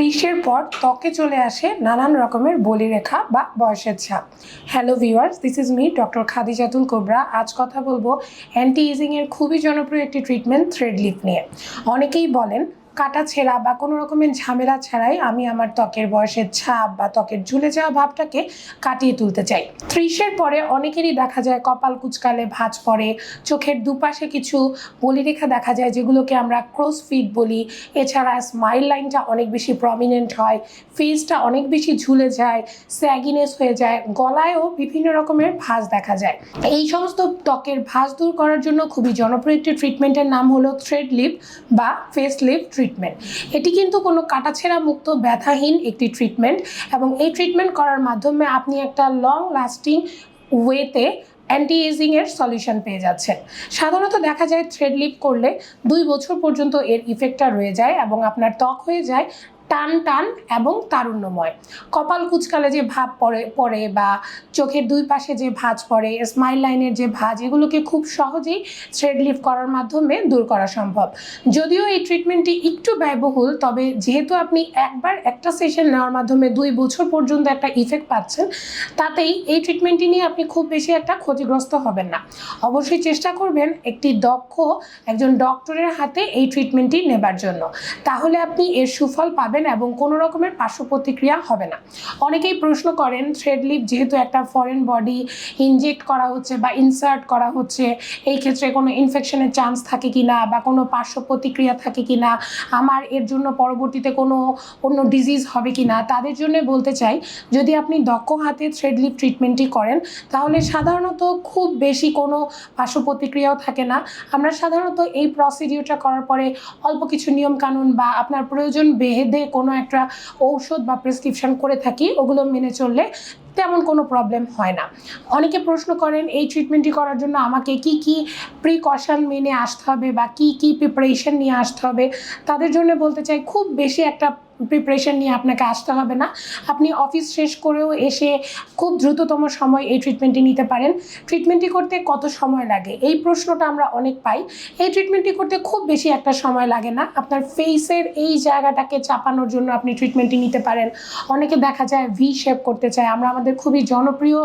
ত্রিশের পর ত্বকে চলে আসে নানান রকমের বলিরেখা বা বয়সের ছাপ। Hello viewers this is me doctor Khadijatul Kobra আজ কথা বলব অ্যান্টি ইজিংয়ের খুবই জনপ্রিয় একটি ট্রিটমেন্ট থ্রেড লিপ নিয়ে। অনেকেই বলেন কাটা ছেঁড়া বা কোনো রকমের ঝামেলা ছাড়াই আমি আমার ত্বকের বয়সের ছাপ বা ত্বকের ঝুলে যাওয়া ভাবটাকে কাটিয়ে তুলতে চাই। ত্রিশের পরে অনেকেরই দেখা যায় কপাল কুচকালে, ভাঁজ পড়ে, চোখের দুপাশে কিছু বলিরেখা দেখা যায় যেগুলোকে আমরা ক্রস ফিট বলি। এছাড়া স্মাইল লাইনটা অনেক বেশি প্রমিনেন্ট হয়, ফেসটা অনেক বেশি ঝুলে যায়, স্যাগিনেস হয়ে যায়, গলায়ও বিভিন্ন রকমের ভাঁজ দেখা যায়। এই সমস্ত ত্বকের ভাঁজ দূর করার জন্য খুবই জনপ্রিয় একটি ট্রিটমেন্টের নাম হলো থ্রেড লিপ বা ফেস লিপ ট্রিটমেন্ট এটি কিন্তু কোনো কাটাছেঁড়া মুক্ত ব্যথাহীন একটি ট্রিটমেন্ট এবং এই ট্রিটমেন্ট করার মাধ্যমে আপনি একটা লং লাস্টিং ওয়েতে অ্যান্টি এজিংয়ের সলিউশন পেয়ে যাচ্ছেন। সাধারণত দেখা যায় থ্রেড লিপ করলে দুই বছর পর্যন্ত এর ইফেক্টটা রয়ে যায় এবং আপনার ত্বক হয়ে যায় টান টান এবং তারুণ্যময়। কপাল কুচকালে যে ভাব পড়ে পড়ে বা চোখের দুই পাশে যে ভাঁজ পড়ে স্মাইল লাইনের যে ভাঁজ, এগুলোকে খুব সহজেই থ্রেড লিফট করার মাধ্যমে দূর করা সম্ভব। যদিও এই ট্রিটমেন্টটি একটু ব্যয়বহুল, তবে যেহেতু আপনি একবার একটা সেশন নেওয়ার মাধ্যমে দুই বছর পর্যন্ত একটা ইফেক্ট পাচ্ছেন, তাতেই এই ট্রিটমেন্টটি নিয়ে আপনি খুব বেশি একটা ক্ষতিগ্রস্ত হবেন না। অবশ্যই চেষ্টা করবেন একটি দক্ষ একজন ডক্টরের হাতে এই ট্রিটমেন্টটি নেবার জন্য। তাহলে আপনি এর সুফল পাবেন এবং কোনো রকমের পার্শ্ব প্রতিক্রিয়া হবে না। অনেকেই প্রশ্ন করেন থ্রেড লিপ যেহেতু একটা ফরেন বডি ইনজেক্ট করা হচ্ছে বা ইনসার্ট করা হচ্ছে, এই ক্ষেত্রে কোনো ইনফেকশনের চান্স থাকে কি না বা কোনো পার্শ্ব প্রতিক্রিয়া থাকে কি না আমার এর জন্য পরবর্তীতে কোনো অন্য ডিজিজ হবে কি না তাদের জন্য বলতে চাই, যদি আপনি দক্ষ হাতে থ্রেড লিপ ট্রিটমেন্টটি করেন, তাহলে সাধারণত খুব বেশি কোনো পার্শ্ব প্রতিক্রিয়াও থাকে না। আমরা সাধারণত এই প্রসিডিউরটা করার পরে অল্প কিছু নিয়মকানুন বা আপনার প্রয়োজন বেহেদে কোনো একটা ঔষধ বা প্রেসক্রিপশন করে থাকি ওগুলো মেনে চললে তেমন কোনো প্রবলেম হয় না। অনেকে প্রশ্ন করেন, এই ট্রিটমেন্টটি করার জন্য আমাকে কি কি প্রিকশন মেনে আসতে হবে বা কি কি প্রিপারেশন নিয়ে আসতে হবে, তাদের জন্য বলতে চাই, খুব বেশি একটা প্রিপারেশন নিয়ে আপনাকে আসতে হবে না। আপনি অফিস শেষ করেও এসে খুব দ্রুততম সময় এই ট্রিটমেন্টটি নিতে পারেন। ট্রিটমেন্টটি করতে কত সময় লাগে? এই প্রশ্নটা আমরা অনেক পাই। এই ট্রিটমেন্টটি করতে খুব বেশি একটা সময় লাগে না। আপনার ফেসের এই জায়গাটাকে চাপানোর জন্য আপনি ট্রিটমেন্টটি নিতে পারেন। অনেকে দেখা যায় ভি শেপ করতে চায়। আমরা আমাদের খুবই জনপ্রিয়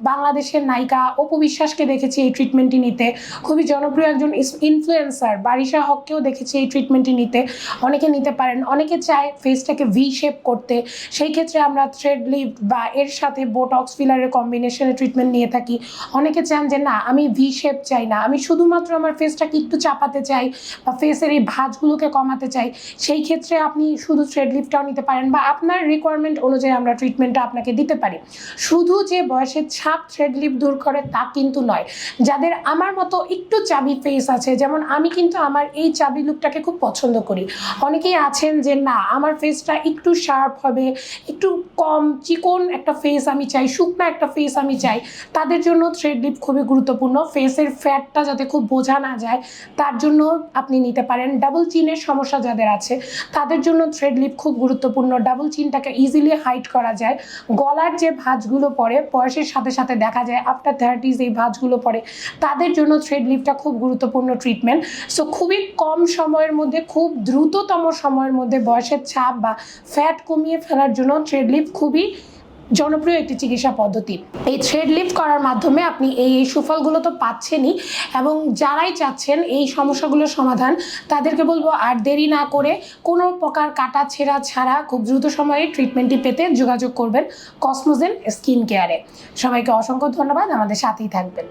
বাংলাদেশের নায়িকা অপু বিশ্বাসকে দেখেছি এই ট্রিটমেন্টটি নিতে। খুবই জনপ্রিয় একজন ইনফ্লুয়েন্সার বারিশা হককেও দেখেছি এই ট্রিটমেন্টটি নিতে। অনেকে নিতে পারেন, অনেকে চায় ফেসটাকে ভি শেপ করতে। সেই ক্ষেত্রে আমরা থ্রেড লিফট বা এর সাথে বোটক্স ফিলারের কম্বিনেশনে ট্রিটমেন্ট নিয়ে থাকি। অনেকে চান যে, না, আমি ভি শেপ চাই না। আমি শুধুমাত্র আমার ফেসটাকে একটু চাপাতে চাই বা ফেসের এই ভাঁজগুলোকে কমাতে চাই। সেই ক্ষেত্রে আপনি শুধু থ্রেড লিফটটাও নিতে পারেন বা আপনার রিকোয়ারমেন্ট অনুযায়ী আমরা ট্রিটমেন্টটা আপনাকে দিতে পারি। শুধু যে বয়সের ছাপ থ্রেড লিপ দূর করে তা কিন্তু নয়, যাদের আমার মতো একটু চাবি ফেস আছে, যেমন আমি কিন্তু আমার এই চাবি লুকটাকে খুব পছন্দ করি। অনেকেই আছেন যে না, আমার ফেসটা একটু শার্প হবে, একটু কম চিকন একটা ফেস আমি চাই, শুকনো একটা ফেস আমি চাই, তাদের জন্য থ্রেড লিপ খুবই গুরুত্বপূর্ণ। ফেসের ফ্যাটটা যাতে খুব বোঝা না যায়, তার জন্য আপনি নিতে পারেন। ডাবল চিনের সমস্যা যাদের আছে, তাদের জন্য থ্রেড লিপ খুব গুরুত্বপূর্ণ। ডাবল চিনটাকে ইজিলি হাইট করা যায়। গলার যে ভাঁজগুলো পরে বয়সের সাথে সাথে দেখা যায় আফটার থার্টিজ এই ভাঁজগুলো পরে তাদের জন্য থ্রেড লিফটা খুব গুরুত্বপূর্ণ ট্রিটমেন্ট সো খুবই কম সময়ের মধ্যে, খুব দ্রুততম সময়ের মধ্যে বয়সের ছাপ বা ফ্যাট কমিয়ে ফেলার জন্য থ্রেড লিফ খুবই জনপ্রিয় একটি চিকিৎসা পদ্ধতি। এই থ্রেড লিফ করার মাধ্যমে আপনি এই এই সুফলগুলো তো পাচ্ছেনই এবং যারাই চাচ্ছেন এই সমস্যাগুলোর সমাধান, তাদেরকে বলব আর দেরি না করে কোনো প্রকার কাটা ছেঁড়া ছাড়া খুব দ্রুত সময়ে ট্রিটমেন্টটি পেতে যোগাযোগ করবেন কসমোজেন স্কিন কেয়ারে সবাইকে অসংখ্য ধন্যবাদ, আমাদের সাথেই থাকবেন।